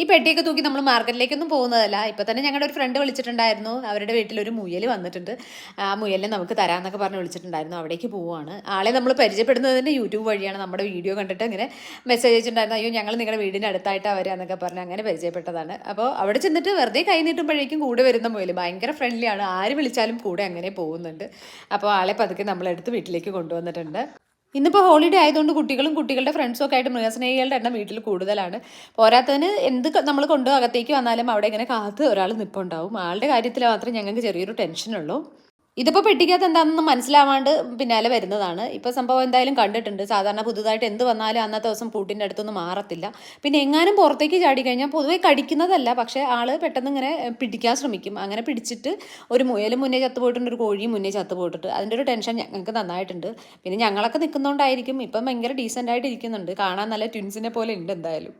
ഈ പെട്ടിയൊക്കെ തൂക്കി നമ്മൾ മാർക്കറ്റിലേക്കൊന്നും പോകുന്നതല്ല. ഇപ്പം തന്നെ ഞങ്ങളുടെ ഒരു ഫ്രണ്ട് വിളിച്ചിട്ടുണ്ടായിരുന്നു. അവരുടെ വീട്ടിൽ ഒരു മുയൽ വന്നിട്ടുണ്ട്. ആ മുയലിനെ നമുക്ക് തരാമെന്നൊക്കെ പറഞ്ഞ് വിളിച്ചിട്ടുണ്ടായിരുന്നു. അവിടേക്ക് പോവുകയാണ് ആളെ നമ്മൾ പരിചയപ്പെടുന്നതിന്റെ യൂട്യൂബ് വഴിയാണ് നമ്മുടെ വീഡിയോ കണ്ടിട്ട് ഇങ്ങനെ മെസ്സേജ് അയച്ചിട്ടുണ്ടായിരുന്നു അയ്യോ ഞങ്ങൾ നിങ്ങളുടെ വീടിന്റെ അടുത്തായിട്ടാണ് വരിക എന്നൊക്കെ പറഞ്ഞ് അങ്ങനെ പരിചയപ്പെട്ടതാണ്. അപ്പോൾ അവിടെ ചെന്നിട്ട് വെറുതെ കൈ നീട്ടുമ്പോഴേക്കും കൂടെ വരുന്ന മുയൽ ഭയങ്കര ഫ്രണ്ട്ലിയാണ് ആര് വിളിച്ചാലും കൂടെ അങ്ങനെ പോകുന്നുണ്ട്. അപ്പോൾ ആളെ പതുക്കെ നമ്മളെടുത്ത് വീട്ടിലേക്ക് കൊണ്ടുവന്നിട്ടുണ്ട്. ഇന്നിപ്പോൾ ഹോളിഡേ ആയതുകൊണ്ട് കുട്ടികളും കുട്ടികളുടെ ഫ്രണ്ട്സും ഒക്കെ ആയിട്ട് മൃഗസ്നേഹികളുടെ എണ്ണം വീട്ടിൽ കൂടുതലാണ്. പോരാത്തതിന് എന്ത് നമ്മൾ കൊണ്ടു അകത്തേക്ക് വന്നാലും അവിടെ ഇങ്ങനെ കാത്ത് ഒരാൾ നിൽപ്പുണ്ടാവും ആളുടെ കാര്യത്തിൽ മാത്രമേ ഞങ്ങൾക്ക് ചെറിയൊരു ടെൻഷനുള്ളൂ ഇതിപ്പോൾ പെട്ടിക്കകത്ത് എന്താണെന്ന് മനസ്സിലാവാണ്ട് പിന്നാലെ വരുന്നതാണ്. ഇപ്പോൾ സംഭവം എന്തായാലും കണ്ടിട്ടുണ്ട്. സാധാരണ പുതുതായിട്ട് എന്ത് വന്നാലും അന്നത്തെ ദിവസം പൂട്ടിന്റെ അടുത്തൊന്നും മാറത്തില്ല. പിന്നെ എങ്ങാനും പുറത്തേക്ക് ചാടി കഴിഞ്ഞാൽ പൊതുവേ കടിക്കുന്നതല്ല. പക്ഷേ ആൾ പെട്ടെന്ന് ഇങ്ങനെ പിടിക്കാൻ ശ്രമിക്കും. അങ്ങനെ പിടിച്ചിട്ട് ഒരു മുയലും മുന്നേ ചത്തുപോയിട്ടുണ്ട് ഒരു കോഴിയും മുന്നേ ചത്തുപോയിട്ടുണ്ട്. അതിന്റെ ഒരു ടെൻഷൻ ഞങ്ങൾക്ക് നന്നായിട്ടുണ്ട്. പിന്നെ ഞങ്ങളൊക്കെ നിൽക്കുന്നതുകൊണ്ടായിരിക്കും ഇപ്പം ഭയങ്കര ഡീസന്റ് ആയിട്ട് ഇരിക്കുന്നുണ്ട് കാണാൻ നല്ല ട്വിൻസിനെ പോലെ ഉണ്ട് എന്തായാലും.